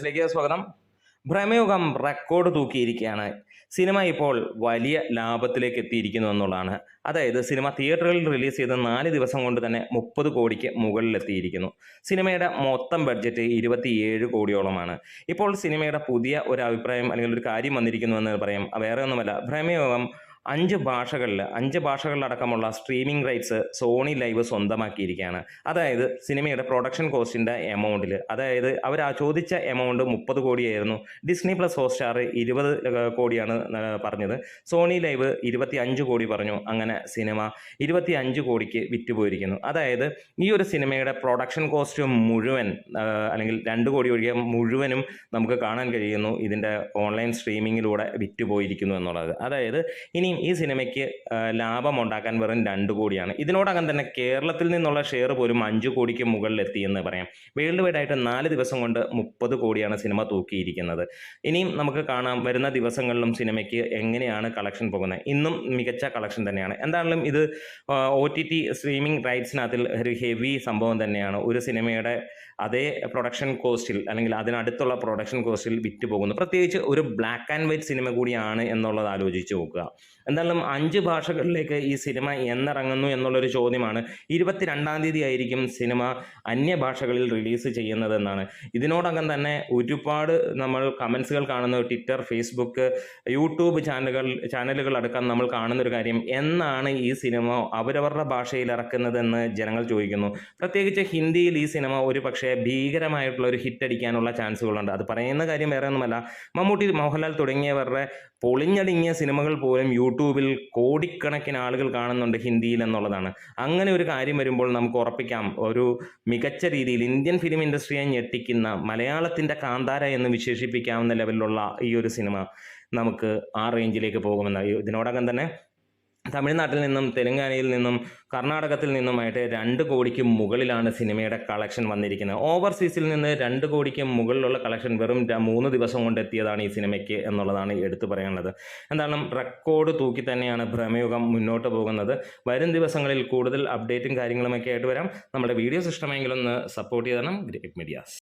ിലേക്ക് സ്വാഗതം. Bramayugam record തൂക്കിയിരിക്കുകയാണ്. Cinema ഇപ്പോൾ വലിയ ലാഭത്തിലേക്ക് എത്തിയിരിക്കുന്നു എന്നുള്ളതാണ്. അതായത് സിനിമ തിയേറ്ററുകളിൽ റിലീസ് ചെയ്ത് നാല് ദിവസം കൊണ്ട് തന്നെ മുപ്പത് കോടിക്ക് മുകളിലെത്തിയിരിക്കുന്നു. സിനിമയുടെ മൊത്തം ബഡ്ജറ്റ് ഇരുപത്തിയേഴ് കോടിയോളമാണ്. ഇപ്പോൾ സിനിമയുടെ പുതിയ ഒരു അഭിപ്രായം അല്ലെങ്കിൽ ഒരു കാര്യം വന്നിരിക്കുന്നു എന്ന് പറയാം. വേറെ ഒന്നുമല്ല. ഭ്രമയുഗം അഞ്ച് ഭാഷകളിൽ അഞ്ച് ഭാഷകളിലടക്കമുള്ള സ്ട്രീമിംഗ് റൈറ്റ്സ് സോണി ലൈവ് സ്വന്തമാക്കിയിരിക്കുകയാണ്. അതായത് സിനിമയുടെ പ്രൊഡക്ഷൻ കോസ്റ്റിന്റെ എമൗണ്ടിൽ അതായത് അവർ ആ ചോദിച്ച എമൗണ്ട് മുപ്പത് കോടിയായിരുന്നു. ഡിസ്നി പ്ലസ് ഹോട്ട്സ്റ്റാർ ഇരുപത് കോടിയാണ് പറഞ്ഞത്. സോണി ലൈവ് ഇരുപത്തി അഞ്ച് കോടി പറഞ്ഞു. അങ്ങനെ സിനിമ ഇരുപത്തി അഞ്ച് കോടിക്ക് വിറ്റുപോയിരിക്കുന്നു. അതായത് ഈ ഒരു സിനിമയുടെ പ്രൊഡക്ഷൻ കോസ്റ്റ് മുഴുവൻ അല്ലെങ്കിൽ രണ്ട് കോടി ഒഴികെ മുഴുവനും നമുക്ക് കാണാൻ കഴിയുന്നു. ഇതിന്റെ ഓൺലൈൻ സ്ട്രീമിങ്ങിലൂടെ വിറ്റുപോയിരിക്കുന്നു എന്നുള്ളത്. അതായത് ഈ സിനിമയ്ക്ക് ലാഭം ഉണ്ടാക്കാൻ വെറും രണ്ട് കോടിയാണ്. ഇതിനോടകം തന്നെ കേരളത്തിൽ നിന്നുള്ള ഷെയർ പോലും അഞ്ച് കോടിക്ക് മുകളിലെത്തി എന്ന് പറയാം. വേൾഡ് വൈഡ് ആയിട്ട് നാല് ദിവസം കൊണ്ട് മുപ്പത് കോടിയാണ് സിനിമ തൂക്കിയിരിക്കുന്നത്. ഇനിയും നമുക്ക് കാണാം വരുന്ന ദിവസങ്ങളിലും സിനിമയ്ക്ക് എങ്ങനെയാണ് കളക്ഷൻ പോകുന്നത്. ഇന്നും മികച്ച കളക്ഷൻ തന്നെയാണ്. എന്താണെങ്കിലും ഇത് ഒ ടി ടി സ്ട്രീമിംഗ് റൈറ്റ്സിനകത്തിൽ ഒരു ഹെവി സംഭവം തന്നെയാണ്. ഒരു സിനിമയുടെ അതേ പ്രൊഡക്ഷൻ കോസ്റ്റിൽ അല്ലെങ്കിൽ അതിനടുത്തുള്ള പ്രൊഡക്ഷൻ കോസ്റ്റിൽ വിറ്റ് പോകുന്നു. പ്രത്യേകിച്ച് ഒരു ബ്ലാക്ക് ആൻഡ് വൈറ്റ് സിനിമ കൂടിയാണ് എന്നുള്ളത് ആലോചിച്ച് നോക്കുക. എന്തായാലും അഞ്ച് ഭാഷകളിലേക്ക് ഈ സിനിമ എന്നിറങ്ങുന്നു എന്നുള്ളൊരു ചോദ്യമാണ്. ഇരുപത്തിരണ്ടാം തീയതി ആയിരിക്കും സിനിമ അന്യഭാഷകളിൽ റിലീസ് ചെയ്യുന്നതെന്നാണ്. ഇതിനോടകം തന്നെ ഒരുപാട് നമ്മൾ കമൻസുകൾ കാണുന്നു. ട്വിറ്റർ ഫേസ്ബുക്ക് യൂട്യൂബ് ചാനലുകൾ ചാനലുകൾ അടക്കം നമ്മൾ കാണുന്ന ഒരു കാര്യം എന്നാണ് ഈ സിനിമ അവരവരുടെ ഭാഷയിൽ ഇറക്കുന്നതെന്ന് ജനങ്ങൾ ചോദിക്കുന്നു. പ്രത്യേകിച്ച് ഹിന്ദിയിൽ ഈ സിനിമ ഒരു പക്ഷേ ഭീകരമായിട്ടുള്ള ഒരു ഹിറ്റ് അടിക്കാനുള്ള ചാൻസുകളുണ്ട്. അത് പറയുന്ന കാര്യം വേറെ ഒന്നുമല്ല മമ്മൂട്ടി മോഹൻലാൽ തുടങ്ങിയവരുടെ പൊളിഞ്ഞടിങ്ങിയ സിനിമകൾ പോലും യൂട്യൂബിൽ കോടിക്കണക്കിന് ആളുകൾ കാണുന്നുണ്ട് ഹിന്ദിയിൽ എന്നുള്ളതാണ്. അങ്ങനെ ഒരു കാര്യം വരുമ്പോൾ നമുക്ക് ഉറപ്പിക്കാം. ഒരു മികച്ച രീതിയിൽ ഇന്ത്യൻ ഫിലിം ഇൻഡസ്ട്രിയെ ഞെട്ടിക്കുന്ന മലയാളത്തിന്റെ കാന്താര എന്ന് വിശേഷിപ്പിക്കാവുന്ന ലെവലിലുള്ള ഈ ഒരു സിനിമ നമുക്ക് ആ റേഞ്ചിലേക്ക് പോകുമെന്ന്. ഇതിനോടകം തന്നെ തമിഴ്നാട്ടിൽ നിന്നും തെലുങ്കാനയിൽ നിന്നും കർണാടകത്തിൽ നിന്നുമായിട്ട് രണ്ട് കോടിക്ക് മുകളിലാണ് സിനിമയുടെ കളക്ഷൻ വന്നിരിക്കുന്നത്. ഓവർസീസിൽ നിന്ന് രണ്ട് കോടിക്ക് മുകളിലുള്ള കളക്ഷൻ വെറും മൂന്ന് ദിവസം കൊണ്ട് എത്തിയതാണ് ഈ സിനിമയ്ക്ക് എന്നുള്ളതാണ് എടുത്തു പറയാനുള്ളത്. എന്താണ് റെക്കോർഡ് തൂക്കി തന്നെയാണ് ഭ്രമയുഗം മുന്നോട്ട് പോകുന്നത്. വരും ദിവസങ്ങളിൽ കൂടുതൽ അപ്ഡേറ്റും കാര്യങ്ങളുമൊക്കെ ആയിട്ട് വരാം. നമ്മുടെ വീഡിയോസ് ഇഷ്ടമെങ്കിലൊന്ന് സപ്പോർട്ട് ചെയ്തണം. Great medias